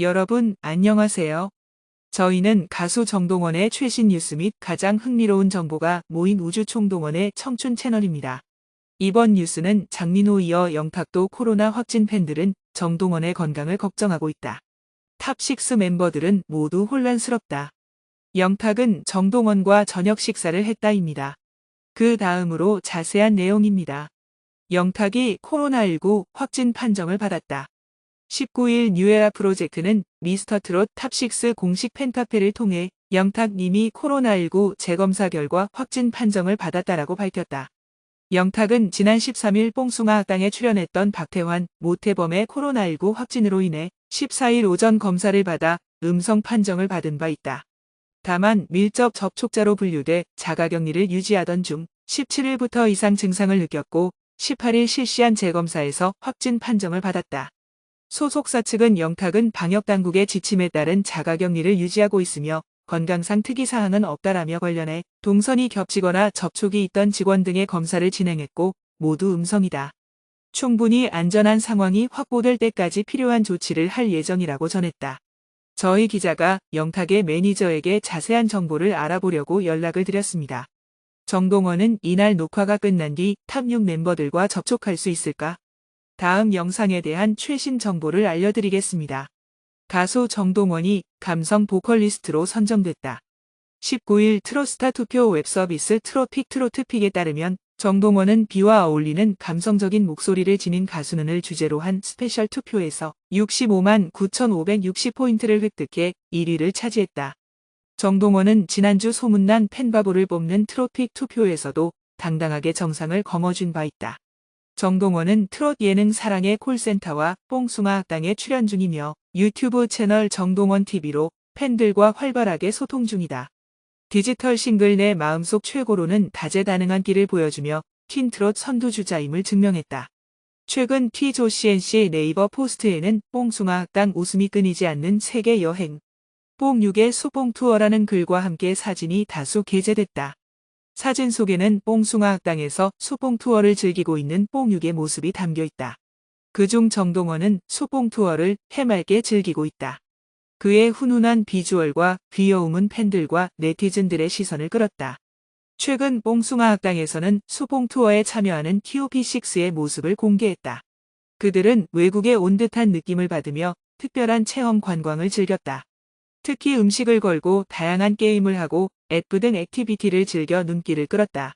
여러분, 안녕하세요. 저희는 가수 정동원의 최신 뉴스 및 가장 흥미로운 정보가 모인 우주총동원의 청춘 채널입니다. 이번 뉴스는 장민호 이어 영탁도 코로나 확진 팬들은 정동원의 건강을 걱정하고 있다. 탑6 멤버들은 모두 혼란스럽다. 영탁은 정동원과 저녁 식사를 했다입니다. 그 다음으로 자세한 내용입니다. 영탁이 코로나19 확진 판정을 받았다. 19일 뉴에라 프로젝트는 미스터 트롯 탑6 공식 팬카페를 통해 영탁님이 코로나19 재검사 결과 확진 판정을 받았다라고 밝혔다. 영탁은 지난 13일 뽕숭아 학당에 출연했던 박태환, 모태범의 코로나19 확진으로 인해 14일 오전 검사를 받아 음성 판정을 받은 바 있다. 다만 밀접 접촉자로 분류돼 자가격리를 유지하던 중 17일부터 이상 증상을 느꼈고 18일 실시한 재검사에서 확진 판정을 받았다. 소속사 측은 영탁은 방역당국의 지침에 따른 자가격리를 유지하고 있으며 건강상 특이사항은 없다라며 관련해 동선이 겹치거나 접촉이 있던 직원 등의 검사를 진행했고 모두 음성이다. 충분히 안전한 상황이 확보될 때까지 필요한 조치를 할 예정이라고 전했다. 저희 기자가 영탁의 매니저에게 자세한 정보를 알아보려고 연락을 드렸습니다. 정동원은 이날 녹화가 끝난 뒤 탑6 멤버들과 접촉할 수 있을까? 다음 영상에 대한 최신 정보를 알려드리겠습니다. 가수 정동원이 감성 보컬리스트로 선정됐다. 19일 트로스타 투표 웹서비스 트로픽 트로트픽에 따르면 정동원은 비와 어울리는 감성적인 목소리를 지닌 가수는을 주제로 한 스페셜 투표에서 65만 9,560포인트를 획득해 1위를 차지했다. 정동원은 지난주 소문난 팬바보를 뽑는 트로픽 투표에서도 당당하게 정상을 거머쥔 바 있다. 정동원은 트롯 예능 사랑의 콜센터와 뽕숭아 학당에 출연 중이며 유튜브 채널 정동원 TV로 팬들과 활발하게 소통 중이다. 디지털 싱글 내 마음속 최고로는 다재다능한 끼를 보여주며 퀸트롯 선두주자임을 증명했다. 최근 T.조CNC 네이버 포스트에는 뽕숭아 학당 웃음이 끊이지 않는 세계 여행, 뽕6의 수뽕 투어라는 글과 함께 사진이 다수 게재됐다. 사진 속에는 뽕숭아 학당에서 수뽕 투어를 즐기고 있는 뽕6의 모습이 담겨 있다. 그중 정동원은 수뽕 투어를 해맑게 즐기고 있다. 그의 훈훈한 비주얼과 귀여움은 팬들과 네티즌들의 시선을 끌었다. 최근 뽕숭아 학당에서는 수봉 투어에 참여하는 TOP6의 모습을 공개했다. 그들은 외국에 온 듯한 느낌을 받으며 특별한 체험 관광을 즐겼다. 특히 음식을 걸고 다양한 게임을 하고 애프 등 액티비티를 즐겨 눈길을 끌었다.